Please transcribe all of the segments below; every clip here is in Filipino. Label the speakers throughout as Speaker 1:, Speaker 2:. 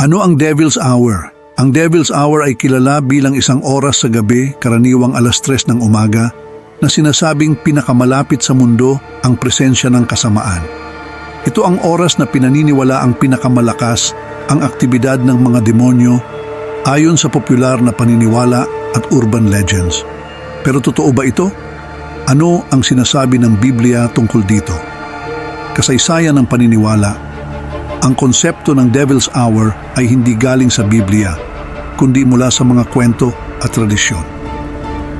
Speaker 1: Ano ang Devil's Hour? Ang Devil's Hour ay kilala bilang isang oras sa gabi, karaniwang alas tres ng umaga, na sinasabing pinakamalapit sa mundo ang presensya ng kasamaan. Ito ang oras na pinaniniwala ang pinakamalakas ang aktibidad ng mga demonyo ayon sa popular na paniniwala at urban legends. Pero totoo ba ito? Ano ang sinasabi ng Biblia tungkol dito? Kasaysayan ng paniniwala, ang konsepto ng Devil's Hour ay hindi galing sa Biblia, kundi mula sa mga kwento at tradisyon.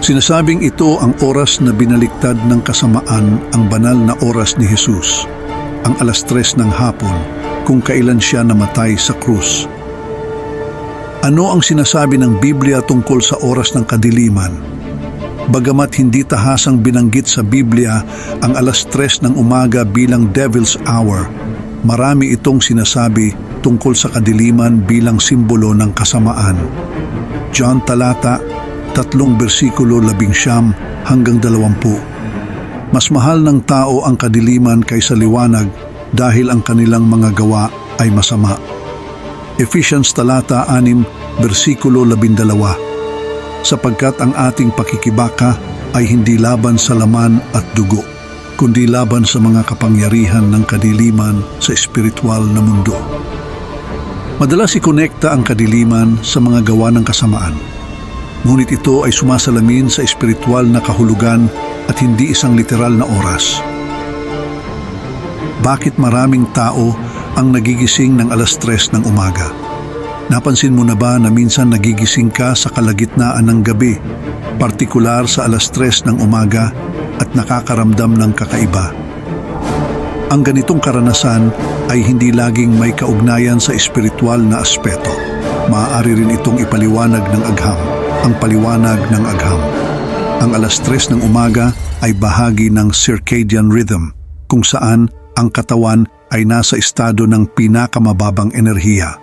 Speaker 1: Sinasabing ito ang oras na binaliktad ng kasamaan ang banal na oras ni Jesus, ang alas tres ng hapon kung kailan siya namatay sa krus. Ano ang sinasabi ng Biblia tungkol sa oras ng kadiliman? Bagamat hindi tahasang binanggit sa Biblia ang alas tres ng umaga bilang Devil's Hour, marami itong sinasabi tungkol sa kadiliman bilang simbolo ng kasamaan. John Talata, tatlong bersikulo labing siyam hanggang dalawampu. Mas mahal ng tao ang kadiliman kaysa liwanag dahil ang kanilang mga gawa ay masama. Ephesians talata 6, bersikulo 12. Sapagkat ang ating pakikibaka ay hindi laban sa laman at dugo, kundi laban sa mga kapangyarihan ng kadiliman sa espiritual na mundo. Madalas ikonekta ang kadiliman sa mga gawa ng kasamaan. Ngunit ito ay sumasalamin sa espiritual na kahulugan at hindi isang literal na oras. Bakit maraming tao ang nagigising ng alas tres ng umaga? Napansin mo na ba na minsan nagigising ka sa kalagitnaan ng gabi, partikular sa alas tres ng umaga at nakakaramdam ng kakaiba? Ang ganitong karanasan ay hindi laging may kaugnayan sa espiritual na aspeto. Maaari rin itong ipaliwanag ng agham, ang paliwanag ng agham. Ang alas tres ng umaga ay bahagi ng circadian rhythm, kung saan ang katawan ay nasa estado ng pinakamababang enerhiya.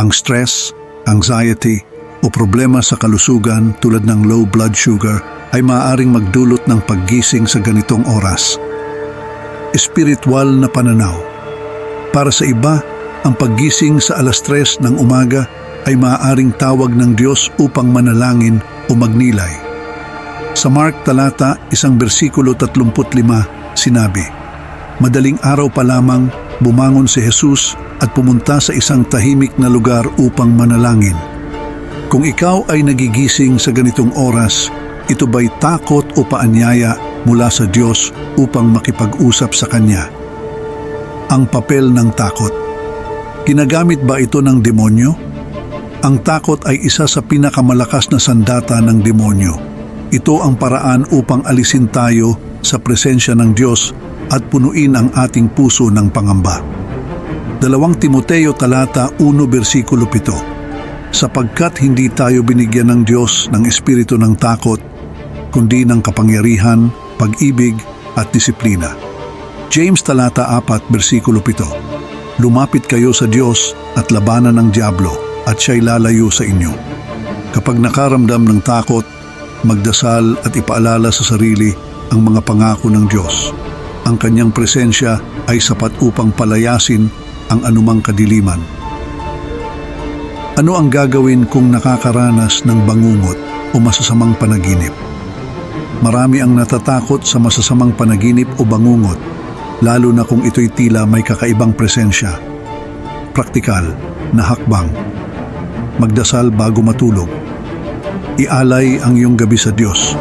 Speaker 1: Ang stress, anxiety, o problema sa kalusugan tulad ng low blood sugar ay maaaring magdulot ng paggising sa ganitong oras. Espiritual na pananaw Para sa iba, ang paggising sa alas tres ng umaga ay maaaring tawag ng Diyos upang manalangin o magnilay. Sa Mark talata, isang bersikulo 35, sinabi, Madaling araw pa lamang, bumangon si Jesus at pumunta sa isang tahimik na lugar upang manalangin. Kung ikaw ay nagigising sa ganitong oras, ito ba'y takot o paanyaya mula sa Diyos upang makipag-usap sa Kanya? Ang papel ng takot. Ginagamit ba ito ng demonyo? Ang takot ay isa sa pinakamalakas na sandata ng demonyo. Ito ang paraan upang alisin tayo sa presensya ng Diyos at punuin ang ating puso ng pangamba. Dalawang Timoteo talata 1 bersikulo 7 Sapagkat hindi tayo binigyan ng Diyos ng espiritu ng takot, kundi ng kapangyarihan, pag-ibig at disiplina. James talata 4 bersikulo 7 Lumapit kayo sa Diyos at labanan ng Diablo at siya'y lalayo sa inyo. Kapag nakaramdam ng takot, magdasal at ipaalala sa sarili ang mga pangako ng Diyos. Ang kanyang presensya ay sapat upang palayasin ang anumang kadiliman. Ano ang gagawin kung nakakaranas ng bangungot o masasamang panaginip? Marami ang natatakot sa masasamang panaginip o bangungot, lalo na kung ito'y tila may kakaibang presensya. Praktikal na hakbang. Magdasal bago matulog. Ialay ang iyong gabi sa Diyos.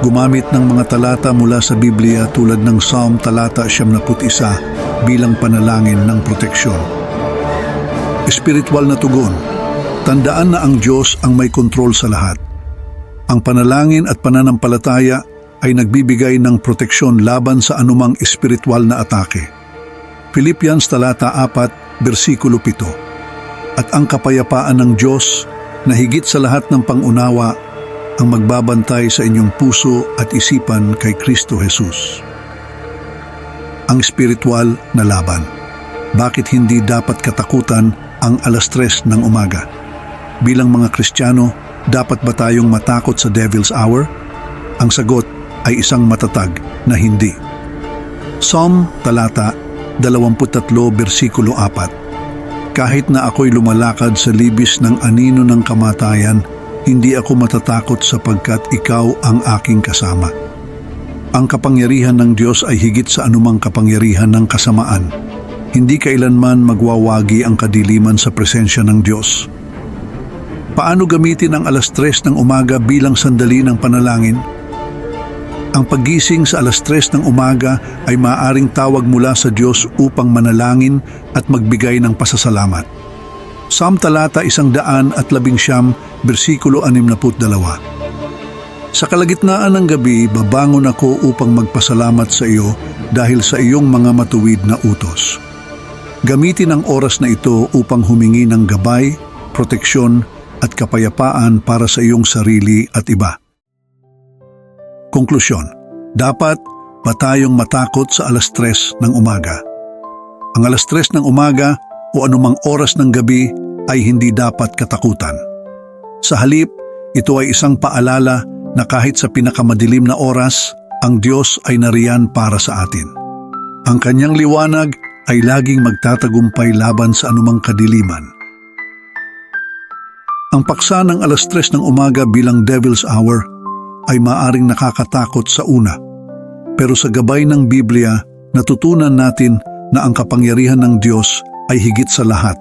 Speaker 1: Gumamit ng mga talata mula sa Biblia tulad ng Psalm talata 71 bilang panalangin ng proteksyon. Espiritual na tugon. Tandaan na ang Diyos ang may kontrol sa lahat. Ang panalangin at pananampalataya ay nagbibigay ng proteksyon laban sa anumang espiritual na atake. Philippians talata 4, bersikulo 7. At ang kapayapaan ng Diyos na higit sa lahat ng pangunawa ang magbabantay sa inyong puso at isipan kay Kristo Jesus. Ang spiritual na laban. Bakit hindi dapat katakutan ang alas tres ng umaga? Bilang mga Kristiyano, dapat ba tayong matakot sa Devil's Hour? Ang sagot ay isang matatag na hindi. Psalm talata 23 bersikulo 4 Kahit na ako'y lumalakad sa libis ng anino ng kamatayan, hindi ako matatakot sapagkat ikaw ang aking kasama. Ang kapangyarihan ng Diyos ay higit sa anumang kapangyarihan ng kasamaan. Hindi kailanman magwawagi ang kadiliman sa presensya ng Diyos. Paano gamitin ang alas tres ng umaga bilang sandali ng panalangin? Ang paggising sa alas tres ng umaga ay maaring tawag mula sa Diyos upang manalangin at magbigay ng pasasalamat. Psalm talata isang daan at labing siyam, bersikulo anim na dalawa. Sa kalagitnaan ng gabi, babangon ako upang magpasalamat sa iyo dahil sa iyong mga matuwid na utos. Gamitin ang oras na ito upang humingi ng gabay, proteksyon at kapayapaan para sa iyong sarili at iba. Konklusyon, dapat ba tayong matakot sa alas tres ng umaga? Ang alas tres ng umaga o anumang oras ng gabi ay hindi dapat katakutan. Sa halip, ito ay isang paalala na kahit sa pinakamadilim na oras, ang Diyos ay nariyan para sa atin. Ang kanyang liwanag ay laging magtatagumpay laban sa anumang kadiliman. Ang paksa ng alas tres ng umaga bilang Devil's Hour ay maaring nakakatakot sa una. Pero sa gabay ng Biblia, natutunan natin na ang kapangyarihan ng Diyos ay higit sa lahat.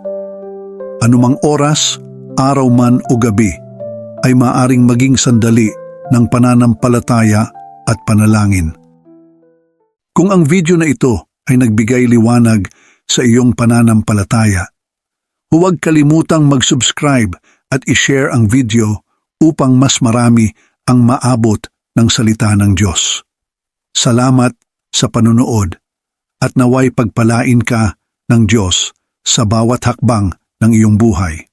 Speaker 1: Anumang oras, araw man o gabi, ay maaring maging sandali ng pananampalataya at panalangin. Kung ang video na ito ay nagbigay liwanag sa iyong pananampalataya, huwag kalimutang mag-subscribe at i-share ang video upang mas marami ang maabot ng salita ng Diyos. Salamat sa panunood at naway pagpalain ka ng Diyos sa bawat hakbang ng iyong buhay.